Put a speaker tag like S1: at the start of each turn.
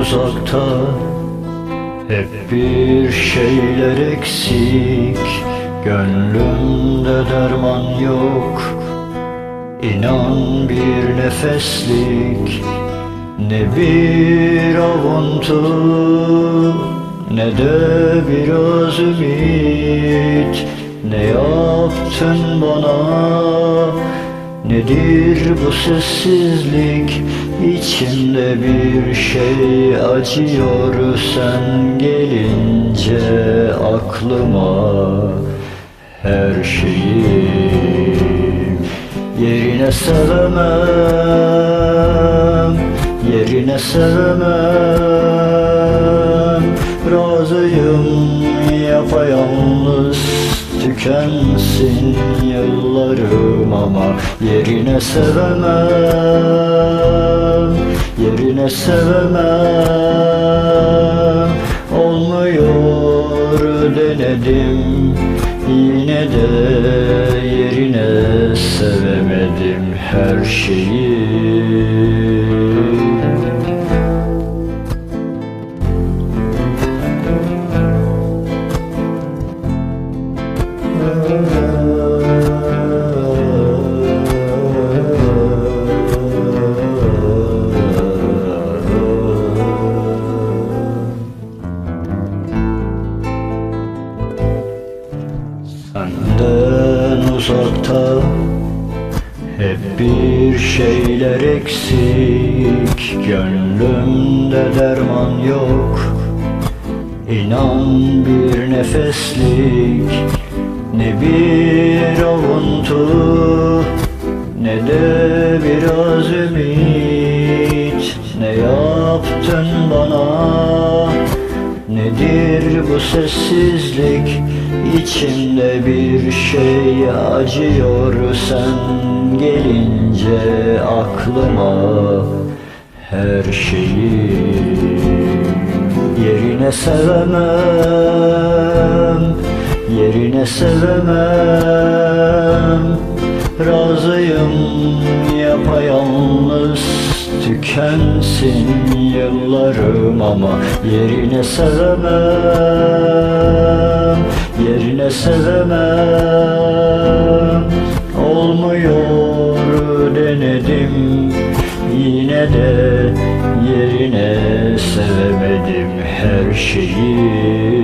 S1: uzakta Hep bir şeyler eksik. Gönlümde derman yok İnan bir nefeslik. Ne bir avuntu Ne de biraz ümit Ne yaptın bana Nedir bu sessizlik? İçimde bir şey acıyor. Sen gelince aklıma Her şeyi Yerine sevemem Yerine sevemem Razıyım yapayalnız Tükensin yıllarım ama Yerine sevemem Yerine sevemem. Olmuyor denedim Yine de yerine sevemedim her şeyi Senden uzakta hep bir şeyler eksik. Gönlümde derman yok İnan bir nefeslik. Ne bir avuntu Ne de biraz ümit. Ne yaptın bana? Nedir bu sessizlik İçimde bir şey acıyor. Sen gelince aklıma Her şeyi Yerine sevemem Yerine sevemem. Razıyım yapayalnız Tükensin yıllarım ama Yerine sevemem Sevemem Olmuyor denedim Yine de yerine sevemedim her şeyi